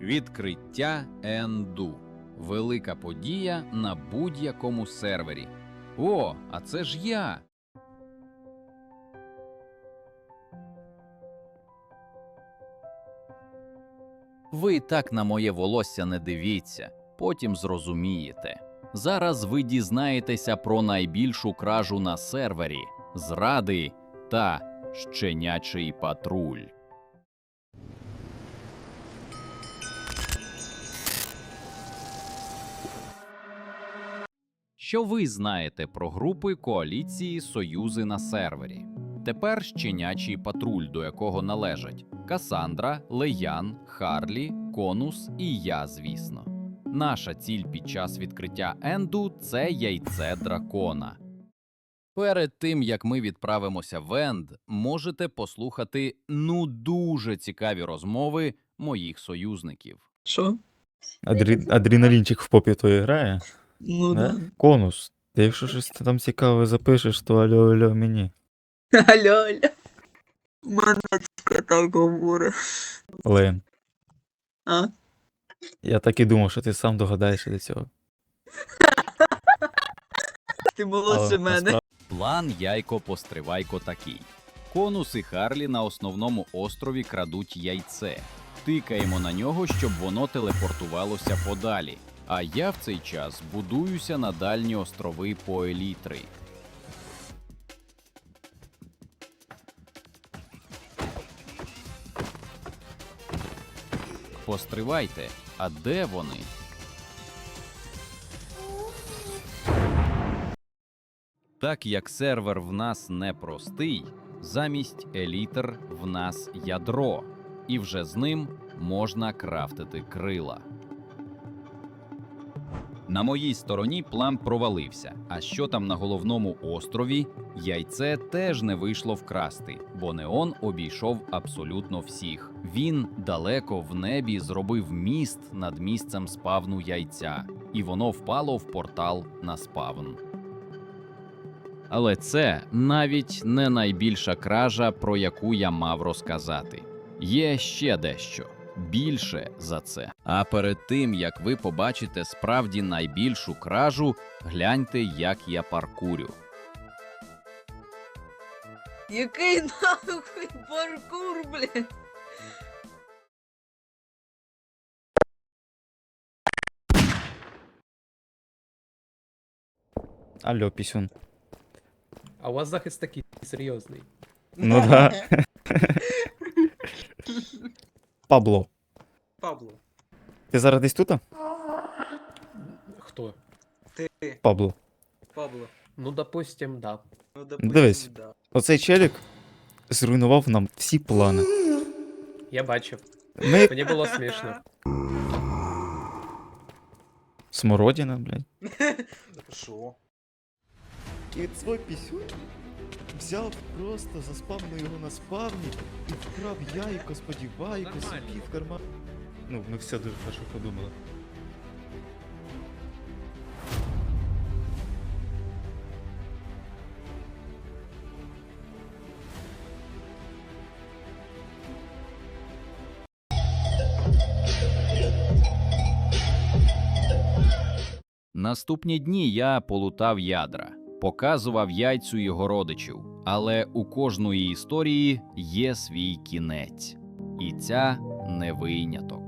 Відкриття Енду. Велика подія на будь-якому сервері. О, а це ж я. Ви так на моє волосся не дивіться, потім зрозумієте. Зараз ви дізнаєтеся про найбільшу кражу на сервері, зради та щенячий патруль. Що ви знаєте про групи коаліції Союзи на сервері? Тепер щенячий патруль, до якого належать Касандра, Леян, Харлі, Конус і я, звісно. Наша ціль під час відкриття Енду це яйце дракона. Перед тим як ми відправимося в Енд, можете послухати ну дуже цікаві розмови моїх союзників. Що? Адрі... Адреналінчик в попі твої грає? Ну Да? Конус. Ти якщо щось там цікаве запишеш, то алло, алло, мені. Алло, алло. Манацька так говорить. Лен, А? я так і думав, що ти сам догадаєшся до цього. Ти молодше Але мене. насправді- План Яйко Постривайко такий: Конус і Харлі на основному острові крадуть яйце. Тикаємо на нього, щоб воно телепортувалося подалі. А я в цей час будуюся на дальні острови по елітри. Постривайте, а де вони? Так як сервер в нас непростий, замість елітр в нас ядро, і вже з ним можна крафтити крила. На моїй стороні план провалився. А що там на головному острові? Яйце теж не вийшло вкрасти, бо Неон обійшов абсолютно всіх. Він далеко в небі зробив міст над місцем спавну яйця, і воно впало в портал на спавн. Але це навіть не найбільша кража, про яку я мав розказати. Є ще дещо більше за це. А перед тим як ви побачите справді найбільшу кражу, гляньте, як я паркурю. Який нахуй паркур, блін? Алло, пісюн. А у вас захист такий серйозний. Ну да. Пабло. Пабло. Ти зараз десь тут? Хто? Ти, Пабло. Пабло. Ну, допустим, да. Ну, Дивись. допустим, да. Оцей челік зруйнував нам всі плани. Я бачив. Ми Мені було смішно. смородина, блядь. Що? І от свой пісюн Взяв просто заспавнив його на спавні і вкрав яйко, Нормально. собі в карман. Ну, ми все дуже хорошо подумали. Наступні дні я полутав ядра, показував яйцю його родичів, але у кожної історії є свій кінець, і ця не виняток.